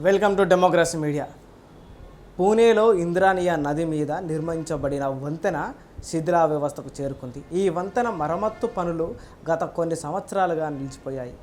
Welcome to democracy media పూణేలో ఇంద్రానియా నది మీద నిర్మించబడిన వంతెన శిథిలా వ్యవస్థకు చేరుకుంది. ఈ వంతెన మరమ్మత్తు పనులు గత కొన్ని సంవత్సరాలుగా నిలిచిపోయాయి.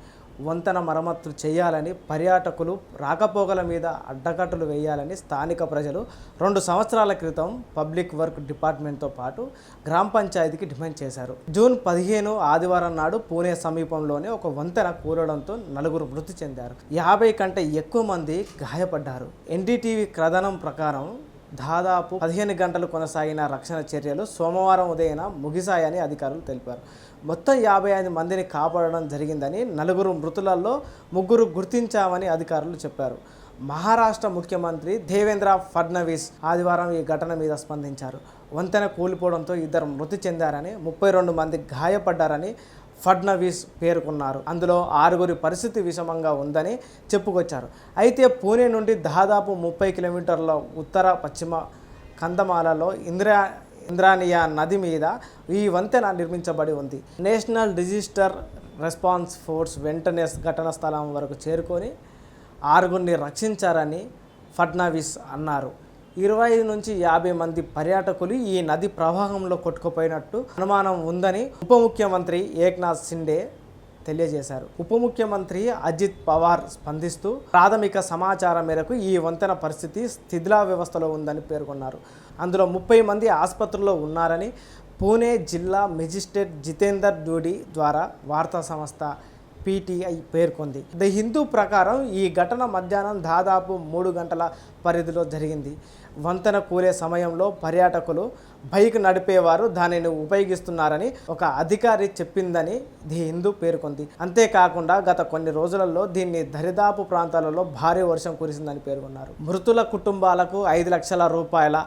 వంతెన మరమ్మతులు చేయాలని పర్యాటకులు రాకపోకల మీద అడ్డకట్టలు వేయాలని స్థానిక ప్రజలు రెండు సంవత్సరాల క్రితం పబ్లిక్ వర్క్ డిపార్ట్మెంట్తో పాటు గ్రామ పంచాయతీకి డిమాండ్ చేశారు. జూన్ పదిహేను ఆదివారం నాడు పూణే సమీపంలోనే ఒక వంతెన కూలడంతో నలుగురు మృతి చెందారు. యాభై కంటే ఎక్కువ మంది గాయపడ్డారు. ఎన్డీటీవీ కథనం ప్రకారం దాదాపు పదిహేను గంటలు కొనసాగిన రక్షణ చర్యలు సోమవారం ఉదయం ముగిశాయని అధికారులు తెలిపారు. మొత్తం యాభై ఐదు మందిని కాపాడడం జరిగిందని నలుగురు మృతులలో ముగ్గురు గుర్తించామని అధికారులు చెప్పారు. మహారాష్ట్ర ముఖ్యమంత్రి దేవేంద్ర ఫడ్నవీస్ ఆదివారం ఈ ఘటన మీద స్పందించారు. వంతెన కూలిపోవడంతో ఇద్దరు మృతి చెందారని ముప్పై రెండు మంది గాయపడ్డారని ఫడ్నవీస్ పేర్కొన్నారు. అందులో ఆరుగురి పరిస్థితి విషమంగా ఉందని చెప్పుకొచ్చారు. అయితే పూణే నుండి దాదాపు ముప్పై కిలోమీటర్ల ఉత్తర పశ్చిమ కందమాలలో ఇంద్రా ఇంద్రానియా నది మీద ఈ వంతెన నిర్మించబడి ఉంది. నేషనల్ డిజిస్టర్ రెస్పాన్స్ ఫోర్స్ వెంటనే ఘటన స్థలం వరకు చేరుకొని ఆరుగురిని రక్షించారని ఫడ్నవీస్ అన్నారు. ఇరవై ఐదు నుంచి యాభై మంది పర్యాటకులు ఈ నది ప్రవాహంలో కొట్టుకుపోయినట్టు అనుమానం ఉందని ఉప ముఖ్యమంత్రి ఏక్నాథ్ సిండే తెలియజేశారు. ఉప ముఖ్యమంత్రి అజిత్ పవార్ స్పందిస్తూ ప్రాథమిక సమాచారం మేరకు ఈ వంతెన పరిస్థితి స్థితిలా వ్యవస్థలో ఉందని పేర్కొన్నారు. అందులో ముప్పై మంది ఆసుపత్రిలో ఉన్నారని పూణే జిల్లా మెజిస్ట్రేట్ జితేందర్ డూడి ద్వారా వార్తా సంస్థ పీటీఐ పేర్కొంది. ద హిందూ ప్రకారం ఈ ఘటన మధ్యాహ్నం దాదాపు మూడు గంటల పరిధిలో జరిగింది. వంతెన కూలే సమయంలో పర్యాటకులు బైక్ నడిపేవారు దానిని ఉపయోగిస్తున్నారని ఒక అధికారి చెప్పిందని ది హిందూ పేర్కొంది. అంతేకాకుండా గత కొన్ని రోజులలో దీన్ని దరిదాపు ప్రాంతాలలో భారీ వర్షం కురిసిందని పేర్కొన్నారు. మృతుల కుటుంబాలకు ఐదు లక్షల రూపాయల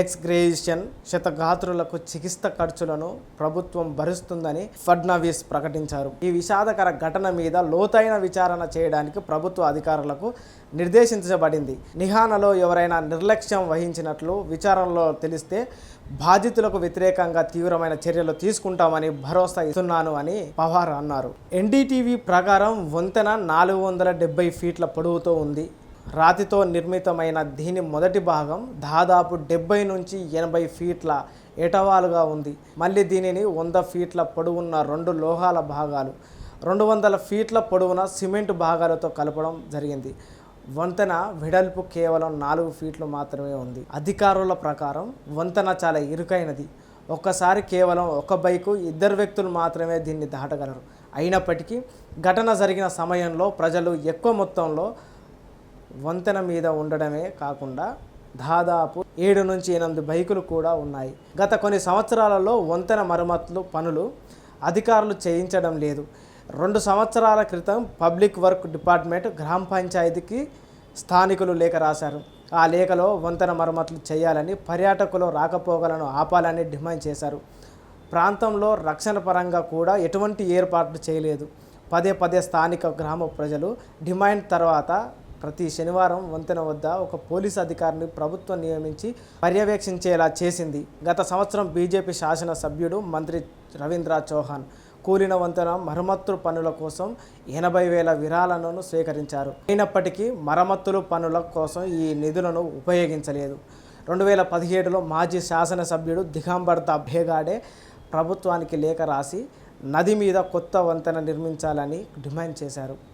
ఎక్స్ గ్రేజిషన్ శతగాత్రులకు చికిత్స ఖర్చులను ప్రభుత్వం భరిస్తుందని ఫడ్నవీస్ ప్రకటించారు. ఈ విషాదకర ఘటన మీద లోతైన విచారణ చేయడానికి ప్రభుత్వ అధికారులకు నిర్దేశించబడింది. నిహానలో ఎవరైనా నిర్లక్ష్యం వహించినట్లు విచారణలో తెలిస్తే బాధితులకు వ్యతిరేకంగా తీవ్రమైన చర్యలు తీసుకుంటామని భరోసా ఇస్తున్నాను అని పవార్ అన్నారు. ఎన్డీటీవీ ప్రకారం వంతెన నాలుగు వందల డెబ్బై ఫీట్ల పొడవుతో ఉంది. రాతితో నిర్మితమైన దీని మొదటి భాగం దాదాపు డెబ్బై నుంచి ఎనభై ఫీట్ల ఎటవాలుగా ఉంది. మళ్ళీ దీనిని వంద ఫీట్ల పొడవున్న రెండు లోహాల భాగాలు రెండు వందల ఫీట్ల పొడవున సిమెంట్ భాగాలతో కలపడం జరిగింది. వంతెన వెడల్పు కేవలం నాలుగు ఫీట్లు మాత్రమే ఉంది. అధికారుల ప్రకారం వంతెన చాలా ఇరుకైనది. ఒక్కసారి కేవలం ఒక బైకు ఇద్దరు వ్యక్తులు మాత్రమే దీన్ని దాటగలరు. అయినప్పటికీ ఘటన జరిగిన సమయంలో ప్రజలు ఎక్కువ మొత్తంలో వంతెన మీద ఉండడమే కాకుండా దాదాపు ఏడు నుంచి ఎనిమిది బైకులు కూడా ఉన్నాయి. గత కొన్ని సంవత్సరాలలో వంతెన మరమ్మతులు పనులు అధికారులు చేయించడం లేదు. రెండు సంవత్సరాల క్రితం పబ్లిక్ వర్క్ డిపార్ట్మెంట్ గ్రామ పంచాయతీకి స్థానికులు లేఖ రాశారు. ఆ లేఖలో వంతెన మరమ్మతులు చేయాలని పర్యాటకులు రాకపోకలను ఆపాలని డిమాండ్ చేశారు. ప్రాంతంలో రక్షణ పరంగా కూడా ఎటువంటి ఏర్పాట్లు చేయలేదు. పదే పదే స్థానిక గ్రామ ప్రజలు డిమాండ్ తర్వాత ప్రతి శనివారం వంతెన వద్ద ఒక పోలీస్ అధికారిని ప్రభుత్వం నియమించి పర్యవేక్షించేలా చేసింది. గత సంవత్సరం బీజేపీ శాసనసభ్యుడు మంత్రి రవీంద్ర చౌహాన్. కూలిన వంతెన మరమ్మత్తు పనుల కోసం ఎనభై వేల విరాళాలను స్వీకరించారు. అయినప్పటికీ మరమ్మత్తులు పనుల కోసం ఈ నిధులను ఉపయోగించలేదు. రెండు వేల పదిహేడులో మాజీ శాసనసభ్యుడు దిగంబర్ దా ప్రభుత్వానికి లేఖ రాసి నది మీద కొత్త వంతెన నిర్మించాలని డిమాండ్ చేశారు.